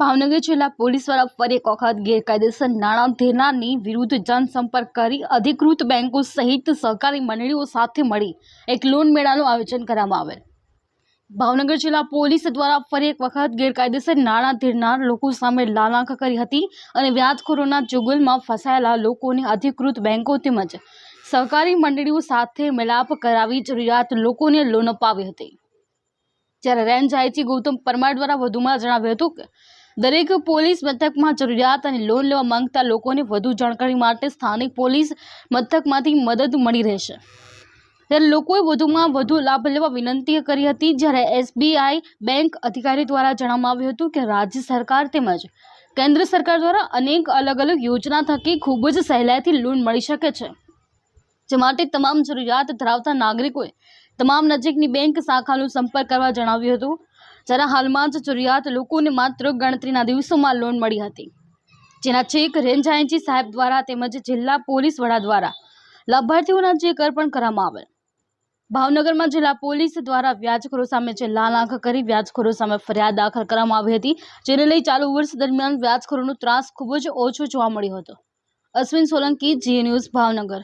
ભાવનગર જિલ્લા પોલીસ દ્વારા ફરી એક વખત ગેરકાયદેસર નાણાં ધેરનારની વિરુદ્ધ જનસંપર્ક કરી અધિકૃત બેંકો સહિત સહકારી મંડળીઓ સાથે મળી એક લોન મેળાનું આયોજન કરવામાં આવેલ. ભાવનગર જિલ્લા પોલીસ દ્વારા ફરી એક વખત ગેરકાયદેસર નાણાં ધીરનાર લોકો સામે લાલાંખ કરી હતી અને વ્યાજખોરોના ચુગલમાં ફસાયેલા લોકોને અધિકૃત બેંકો તેમજ સહકારી મંડળીઓ સાથે મિલાપ કરાવી જરૂરિયાત લોકોને લોન અપાવી હતી. જ્યારે રેન્જ આઈજી ગૌતમ પરમાર દ્વારા વધુમાં જણાવ્યું હતું કે દરેક પોલીસ મથકમાં જરૂરિયાત અને લોન લેવા માંગતા લોકોને વધુ જાણકારી માટે સ્થાનિક પોલીસ મથકમાંથી મદદ મળી રહેશે. ત્યારે લોકોએ વધુમાં વધુ લાભ લેવા વિનંતી કરી હતી. જ્યારે એસબીઆઈ બેંક અધિકારી દ્વારા જણાવવામાં આવ્યું હતું કે રાજ્ય સરકાર તેમજ કેન્દ્ર સરકાર દ્વારા અનેક અલગ અલગ યોજના થકી ખૂબ જ સહેલાઈથી લોન મળી શકે છે. જે માટે તમામ જરૂરિયાત ધરાવતા નાગરિકોએ તમામ નજીકની બેંક શાખાનો સંપર્ક કરવા જણાવ્યું હતું. જ્યારે હાલમાં જ જરૂરિયાત લોકોને માત્ર ગણતરીના દિવસોમાં લોન મળી હતી. જેના ચેક રેન્જ આઈજી સાહેબ દ્વારા તેમજ જિલ્લા પોલીસ વડા દ્વારા લાભાર્થીઓના ચેક અર્પણ કરવામાં આવેલ. ભાવનગરમાં જિલ્લા પોલીસ દ્વારા વ્યાજખોરો સામે આંખ કરી વ્યાજખોરો સામે ફરિયાદ દાખલ કરવામાં આવી હતી, જેને લઈ ચાલુ વર્ષ દરમિયાન વ્યાજખોરોનો ત્રાસ ખૂબ જ ઓછો જોવા મળ્યો હતો. Ashwin Solanki Zee news, Bhavnagar.